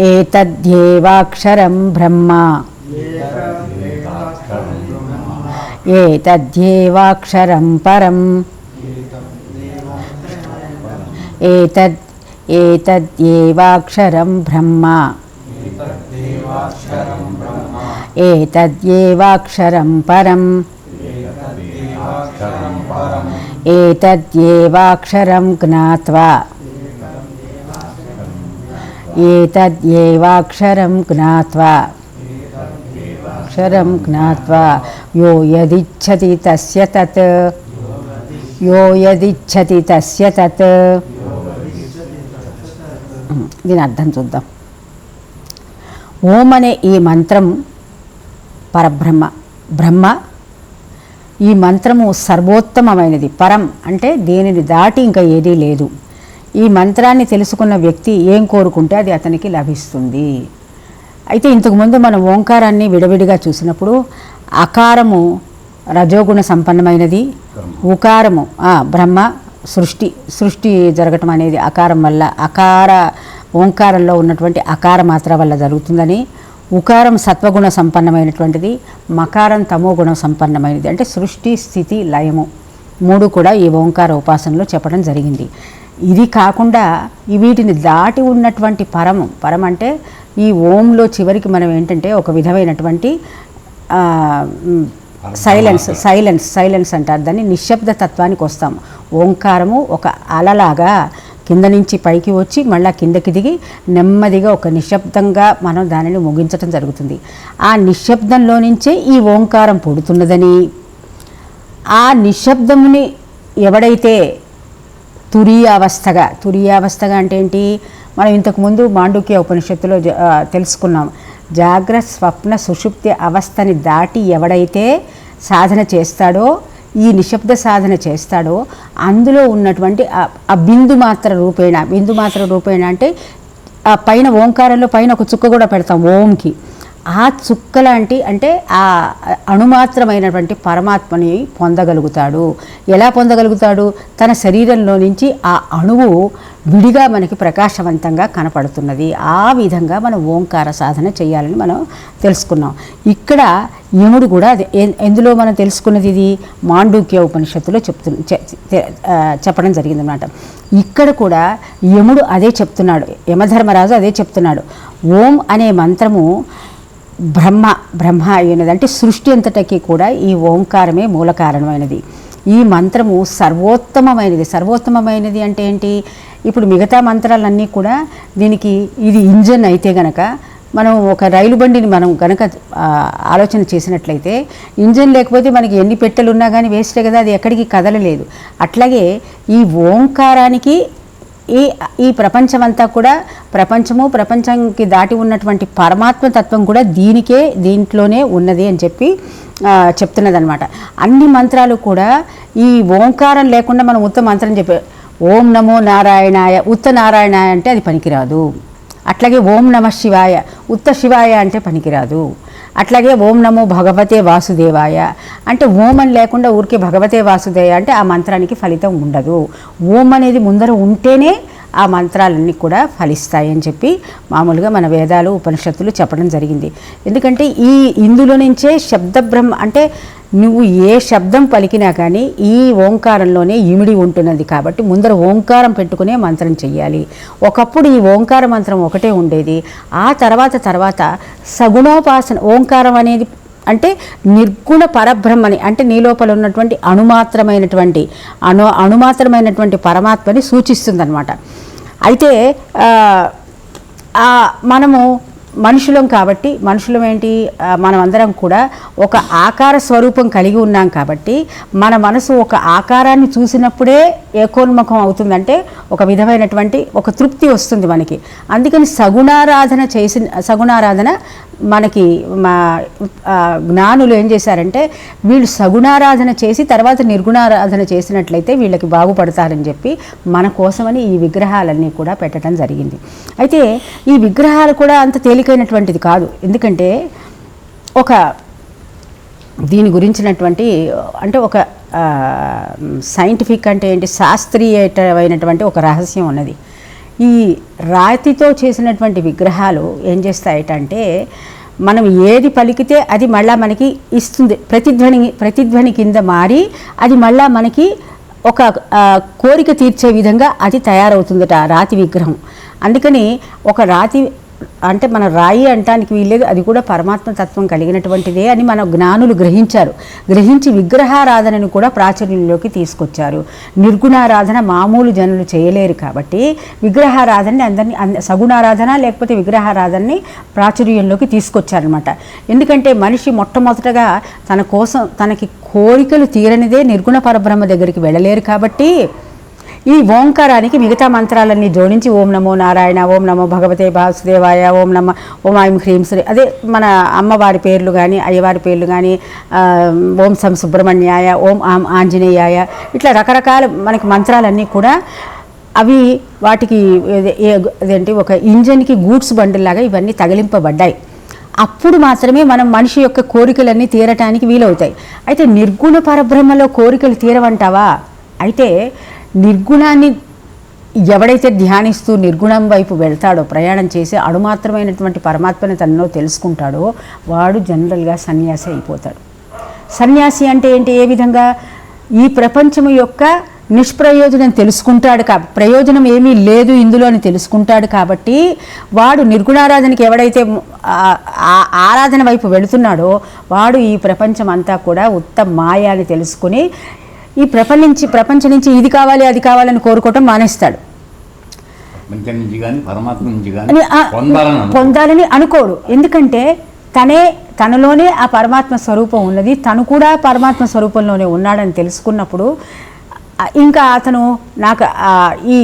ఏతద్యేవాక్షరం బ్రహ్మ. ఏతద్యేవాక్షరం పరం. ఏతద్ ఏతద్యేవాక్షరం బ్రహ్మ. ఏతద్యేవాక్షరం పరం. ఏతద్యేవాక్షరం జ్ఞాత్వా. ఏతద్యేవాక్షరం జ్ఞాత్వా అక్షరం జ్ఞాత్వా యో యదిచ్చతి తస్య తత్ యో యదిచ్చతి తస్య తత్ దీని అర్థం చూద్దాం ఓం అనే ఈ మంత్రం పరబ్రహ్మ బ్రహ్మ ఈ మంత్రము సర్వోత్తమమైనది పరం అంటే దేనిని దాటి ఇంకా ఏదీ లేదు ఈ మంత్రాన్ని తెలుసుకున్న వ్యక్తి ఏం కోరుకుంటే అది అతనికి లభిస్తుంది. అయితే ఇంతకుముందు మనం ఓంకారాన్ని విడవిడిగా చూసినప్పుడు అకారము రజోగుణ సంపన్నమైనది ఉకారము బ్రహ్మ సృష్టి సృష్టి జరగటం అనేది అకారం వల్ల అకార ఓంకారంలో ఉన్నటువంటి అకార మాత్ర వల్ల జరుగుతుందని ఉకారం సత్వగుణ సంపన్నమైనటువంటిది మకారం తమోగుణ సంపన్నమైనది. అంటే సృష్టి స్థితి లయము మూడు కూడా ఈ ఓంకార ఉపాసనలో చెప్పడం జరిగింది. ఇది కాకుండా వీటిని దాటి ఉన్నటువంటి పరము. పరం అంటే ఈ ఓంలో చివరికి మనం ఏంటంటే ఒక విధమైనటువంటి సైలెన్స్ సైలెన్స్ సైలెన్స్ అంటారు. దాన్ని నిశ్శబ్ద తత్వానికి వస్తాం. ఓంకారము ఒక అలలాగా కింద నుంచి పైకి వచ్చి మళ్ళా కిందకి దిగి నెమ్మదిగా ఒక నిశ్శబ్దంగా మనం దానిని ముగించడం జరుగుతుంది. ఆ నిశ్శబ్దంలో నుంచే ఈ ఓంకారం పుడుతున్నదని ఆ నిశ్శబ్దముని ఎవడైతే తురియావస్థగా. తురియావస్థగా అంటే ఏంటి? మనం ఇంతకుముందు మాండుక్య ఉపనిషత్తులో తెలుసుకున్నాం. జాగ్రత్త స్వప్న సుషుప్తి అవస్థని దాటి ఎవడైతే సాధన చేస్తాడో ఈ నిశ్శబ్ద సాధన చేస్తాడో అందులో ఉన్నటువంటి ఆ బిందు మాత్ర రూపేణ. బిందు మాత్ర రూపేణ అంటే ఆ పైన ఓంకారంలో పైన ఒక చుక్క కూడా పెడతాం ఓంకి. ఆ చుక్క లాంటి అంటే ఆ అణుమాత్రమైనటువంటి పరమాత్మని పొందగలుగుతాడు. ఎలా పొందగలుగుతాడు? తన శరీరంలో నుంచి ఆ అణువు విడిగా మనకి ప్రకాశవంతంగా కనపడుతున్నది. ఆ విధంగా మనం ఓంకార సాధన చేయాలని మనం తెలుసుకున్నాం. ఇక్కడ యముడు కూడా అదే. ఎందులో మనం తెలుసుకున్నది ఇది? మాండూక్య ఉపనిషత్తులో చెప్తు చె- చెప్పడం జరిగిందన్నమాట. ఇక్కడ కూడా యముడు అదే చెప్తున్నాడు. యమధర్మరాజు అదే చెప్తున్నాడు. ఓం అనే మంత్రము బ్రహ్మ బ్రహ్మ అయినది. అంటే సృష్టి అంతటికి కూడా ఈ ఓంకారమే మూల కారణమైనది. ఈ మంత్రము సర్వోత్తమమైనది. సర్వోత్తమమైనది అంటే ఏంటి? ఇప్పుడు మిగతా మంత్రాలన్నీ కూడా దీనికి ఇది ఇంజన్ అయితే గనక మనం ఒక రైలు బండిని మనం కనుక ఆలోచన చేసినట్లయితే ఇంజన్ లేకపోతే మనకి ఎన్ని పెట్టెలు ఉన్నా కానీ వేస్టే కదా. అది ఎక్కడికి కదలలేదు. అట్లాగే ఈ ఓంకారానికి ఈ ఈ ప్రపంచమంతా కూడా ప్రపంచము ప్రపంచంకి దాటి ఉన్నటువంటి పరమాత్మ తత్వం కూడా దీనికే దీంట్లోనే ఉన్నది అని చెప్పి చెప్తున్నదనమాట అన్ని మంత్రాలు కూడా ఈ ఓంకారం లేకుండా మనం ఉత్త మంత్రం చెప్పే ఓం నమో నారాయణాయ ఉత్త నారాయణాయ అంటే అది పనికిరాదు. అట్లాగే ఓం నమ శివాయ ఉత్త శివాయ అంటే పనికిరాదు. అట్లాగే ఓం నమో భగవతే వాసుదేవాయ. అంటే ఓం అని లేకుండా ఊరికే భగవతే వాసుదేవాయ అంటే ఆ మంత్రానికి ఫలితం ఉండదు. ఓం అనేది ముందర ఉంటేనే ఆ మంత్రాలన్నీ కూడా ఫలిస్తాయని చెప్పి మామూలుగా మన వేదాలు ఉపనిషత్తులు చెప్పడం జరిగింది. ఎందుకంటే ఈ ఇందులో నుంచే శబ్ద బ్రహ్మ అంటే నువ్వు ఏ శబ్దం పలికినా కానీ ఈ ఓంకారంలోనే ఇమిడి ఉంటున్నది కాబట్టి ముందర ఓంకారం పెట్టుకునే మంత్రం చెయ్యాలి. ఒకప్పుడు ఈ ఓంకార మంత్రం ఒకటే ఉండేది. ఆ తర్వాత తర్వాత సగుణోపాసన ఓంకారం అనేది అంటే నిర్గుణ పరబ్రహ్మని అంటే నీ లోపల ఉన్నటువంటి అణుమాత్రమైనటువంటి అణు అణుమాత్రమైనటువంటి పరమాత్మని సూచిస్తుందన్నమాట. అయితే మనము మనుషులం కాబట్టి మనుషులం ఏంటి మనమందరం కూడా ఒక ఆకార స్వరూపం కలిగి ఉన్నాం కాబట్టి మన మనసు ఒక ఆకారాన్ని చూసినప్పుడే ఏకోన్ముఖం అవుతుందంటే ఒక విధమైనటువంటి ఒక తృప్తి వస్తుంది మనకి. అందుకని సగుణారాధన చేసిన సగుణారాధన మనకి మా జ్ఞానులు ఏం చేశారంటే వీళ్ళు సగుణారాధన చేసి తర్వాత నిర్గుణారాధన చేసినట్లయితే వీళ్ళకి బాగుపడతారని చెప్పి మన కోసమని ఈ విగ్రహాలన్నీ కూడా పెట్టడం జరిగింది. అయితే ఈ విగ్రహాలు కూడా అంత తేలికైనటువంటిది కాదు. ఎందుకంటే ఒక దీని గురించినటువంటి అంటే ఒక సైంటిఫిక్ అంటే ఏంటి శాస్త్రీయమైనటువంటి ఒక రహస్యం ఉన్నది. ఈ రాతితో చేసినటువంటి విగ్రహాలు ఏం చేస్తాయటంటే మనం ఏది పలికితే అది మళ్ళా మనకి ఇస్తుంది. ప్రతిధ్వని ప్రతిధ్వని కింద మారి అది మళ్ళా మనకి ఒక కోరిక తీర్చే విధంగా అది తయారవుతుందట రాతి విగ్రహం. అందుకని ఒక రాతి అంటే మన రాయి అంటానికి వీల్లేదు అది కూడా పరమాత్మ తత్వం కలిగినటువంటిదే అని మన జ్ఞానులు గ్రహించారు. గ్రహించి విగ్రహారాధనను కూడా ప్రాచుర్యంలోకి తీసుకొచ్చారు. నిర్గుణారాధన మామూలు జనులు చేయలేరు కాబట్టి విగ్రహారాధనని అందరినీ సగుణారాధన లేకపోతే విగ్రహారాధనని ప్రాచుర్యంలోకి తీసుకొచ్చారనమాట ఎందుకంటే మనిషి మొట్టమొదటగా తన కోసం తనకి కోరికలు తీరనిదే నిర్గుణ పరబ్రహ్మ దగ్గరికి వెళ్ళలేరు కాబట్టి ఈ ఓంకారానికి మిగతా మంత్రాలన్నీ జోడించి ఓం నమో నారాయణ ఓం నమో భగవతే వాసుదేవాయ ఓం నమ ఓం ఐం హ్రీం శ్రీ అదే మన అమ్మవారి పేర్లు కానీ అయ్యవారి పేర్లు కానీ ఓం సం సుబ్రహ్మణ్యాయ ఓం ఆం ఆంజనేయాయ ఇట్లా రకరకాల మనకి మంత్రాలన్నీ కూడా అవి వాటికి అదేంటి ఒక ఇంజన్కి గూడ్స్ బండిల్లాగా ఇవన్నీ తగిలింపబడ్డాయి. అప్పుడు మాత్రమే మనం మనిషి యొక్క కోరికలన్నీ తీరటానికి వీలవుతాయి. అయితే నిర్గుణ పరబ్రహ్మలో కోరికలు తీరవంటావా? అయితే నిర్గుణాన్ని ఎవడైతే ధ్యానిస్తూ నిర్గుణం వైపు వెళ్తాడో ప్రయాణం చేసి అడుమాత్రమైనటువంటి పరమాత్మని తనలో తెలుసుకుంటాడో వాడు జనరల్గా సన్యాసి అయిపోతాడు. సన్యాసి అంటే ఏంటి? ఏ విధంగా? ఈ ప్రపంచం యొక్క నిష్ప్రయోజనం తెలుసుకుంటాడు కా ప్రయోజనం ఏమీ లేదు ఇందులో అని తెలుసుకుంటాడు కాబట్టి వాడు నిర్గుణారాధనకి ఎవడైతే ఆ- ఆరాధన వైపు వెళుతున్నాడో వాడు ఈ ప్రపంచం అంతా కూడా ఉత్త మాయ అని తెలుసుకుని ఈ ప్రపంచ ప్రపంచం నుంచి ఇది కావాలి అది కావాలని కోరుకోవటం మానేస్తాడు. నుంచి నుంచి పొందాలని అనుకో. పొందాలని అనుకోడు ఎందుకంటే తనే తనలోనే ఆ పరమాత్మ స్వరూపం ఉన్నది. తను కూడా పరమాత్మ స్వరూపంలోనే ఉన్నాడని తెలుసుకున్నప్పుడు ఇంకా అతను నాకు ఈ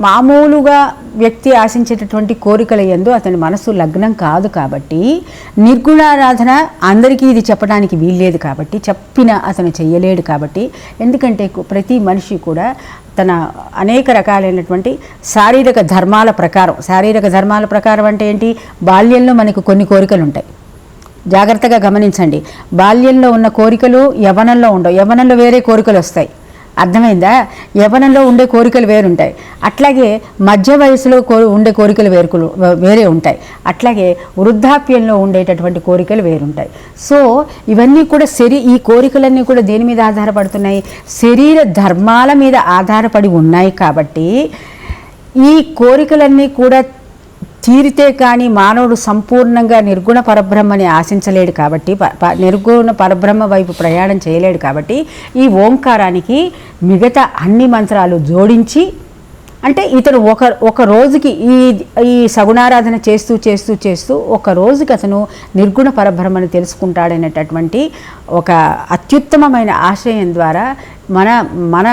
మామూలుగా వ్యక్తి ఆశించేటటువంటి కోరికల యందు అతని మనసు లగ్నం కాదు కాబట్టి నిర్గుణారాధన అందరికీ ఇది చెప్పడానికి వీల్లేదు కాబట్టి చెప్పిన అతను చెయ్యలేడు కాబట్టి ఎందుకంటే ప్రతి మనిషి కూడా తన అనేక రకాలైనటువంటి శారీరక ధర్మాల ప్రకారం శారీరక ధర్మాల ప్రకారం అంటే ఏంటి? బాల్యంలో మనకు కొన్ని కోరికలు ఉంటాయి జాగ్రత్తగా గమనించండి. బాల్యంలో ఉన్న కోరికలు యవనంలో ఉండవు. యవనంలో వేరే కోరికలు వస్తాయి అర్థమైందా? యవనంలో ఉండే కోరికలు వేరుంటాయి. అట్లాగే మధ్య వయసులో కో ఉండే కోరికలు వేరుకులు వేరే ఉంటాయి. అట్లాగే వృద్ధాప్యంలో ఉండేటటువంటి కోరికలు వేరుంటాయి. సో ఇవన్నీ కూడా శరీ ఈ కోరికలన్నీ కూడా దేని మీద ఆధారపడుతున్నాయి? శరీర ధర్మాల మీద ఆధారపడి ఉన్నాయి కాబట్టి ఈ కోరికలన్నీ కూడా తీరితే కానీ మానవుడు సంపూర్ణంగా నిర్గుణ పరబ్రహ్మని ఆశించలేడు కాబట్టి ప- ప- నిర్గుణ పరబ్రహ్మ వైపు ప్రయాణం చేయలేడు కాబట్టి ఈ ఓంకారానికి మిగతా అన్ని మంత్రాలు జోడించి అంటే ఇతను ఒక ఒక రోజుకి ఈ ఈ సగుణారాధన చేస్తూ చేస్తూ చేస్తూ ఒక రోజుకి అతను నిర్గుణ పరబ్రహ్మను తెలుసుకుంటాడనేటటువంటి ఒక అత్యుత్తమమైన ఆశయం ద్వారా మన మన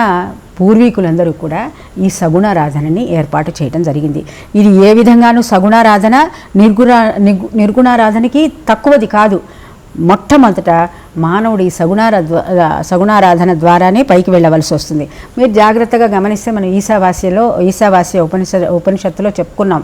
పూర్వీకులందరూ కూడా ఈ సగుణారాధనని ఏర్పాటు చేయడం జరిగింది. ఇది ఏ విధంగానూ సగుణారాధన నిర్గుణ నిర్గు- నిర్గుణారాధనకి తక్కువది కాదు. మొట్టమొదట మానవుడు ఈ సగుణారా సగుణారాధన ద్వారానే పైకి వెళ్ళవలసి వస్తుంది. మీరు జాగ్రత్తగా గమనిస్తే మనం ఈశావాస్యలో ఈశావాస్య ఉపనిష ఉపనిషత్తులో చెప్పుకున్నాం.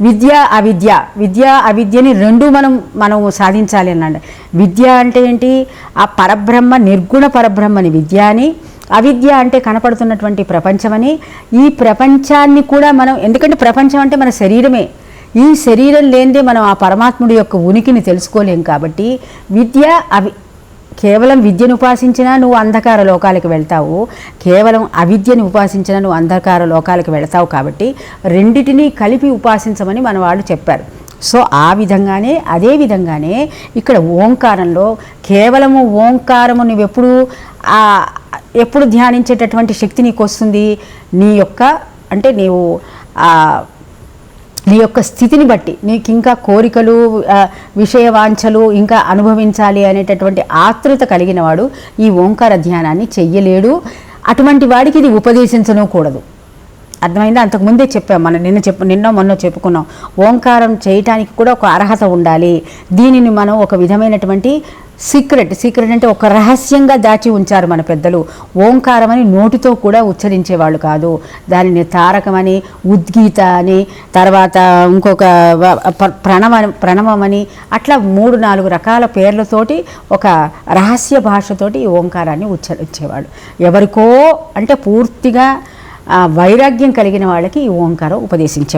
విద్య అవిద్య. విద్య అవిద్యని రెండు మనం మనం సాధించాలి అన్నాడు. విద్య అంటే ఏంటి? ఆ పరబ్రహ్మ నిర్గుణ పరబ్రహ్మని విద్య అని అవిద్య అంటే కనపడుతున్నటువంటి ప్రపంచమని. ఈ ప్రపంచాన్ని కూడా మనం ఎందుకంటే ప్రపంచం అంటే మన శరీరమే. ఈ శరీరం లేనిదే మనం ఆ పరమాత్ముడి యొక్క ఉనికిని తెలుసుకోలేం కాబట్టి విద్య అవి కేవలం విద్యను ఉపాసించినా నువ్వు అంధకార లోకాలకు వెళ్తావు. కేవలం అవిద్యను ఉపాసించినా నువ్వు అంధకార లోకాలకు వెళ్తావు కాబట్టి రెండిటినీ కలిపి ఉపాసించమని మన వాళ్ళు చెప్పారు. సో ఆ విధంగానే అదే విధంగానే ఇక్కడ ఓంకారంలో కేవలము ఓంకారము నువ్వెప్పుడు ఎప్పుడు ధ్యానించేటటువంటి శక్తి నీకు వస్తుంది నీ యొక్క అంటే నీవు నీ యొక్క స్థితిని బట్టి నీకు ఇంకా కోరికలు విషయ విషయవాంఛలు ఇంకా అనుభవించాలి అనేటటువంటి ఆతృత కలిగిన వాడు ఈ ఓంకార ధ్యానాన్ని చెయ్యలేడు. అటువంటి వాడికి ఇది ఉపదేశించను కూడదు అర్థమైందా అంతకుముందే చెప్పాం మనం నిన్న చెప్పు నిన్న మొన్న చెప్పుకున్నాం. ఓంకారం చేయటానికి కూడా ఒక అర్హత ఉండాలి. దీనిని మనం ఒక విధమైనటువంటి సీక్రెట్ సీక్రెట్ అంటే ఒక రహస్యంగా దాచి ఉంచారు మన పెద్దలు. ఓంకారం అని నోటితో కూడా ఉచ్చరించేవాళ్ళు కాదు. దానిని తారకమని ఉద్గీత అని తర్వాత ఇంకొక ప్రణవ ప్రణవమని అట్లా మూడు నాలుగు రకాల పేర్లతోటి ఒక రహస్య భాషతోటి ఈ ఓంకారాన్ని ఉచ్చరించేవాడు ఎవరికో అంటే పూర్తిగా వైరాగ్యం కలిగిన వాళ్ళకి ఈ ఓంకారం ఉపదేశించాం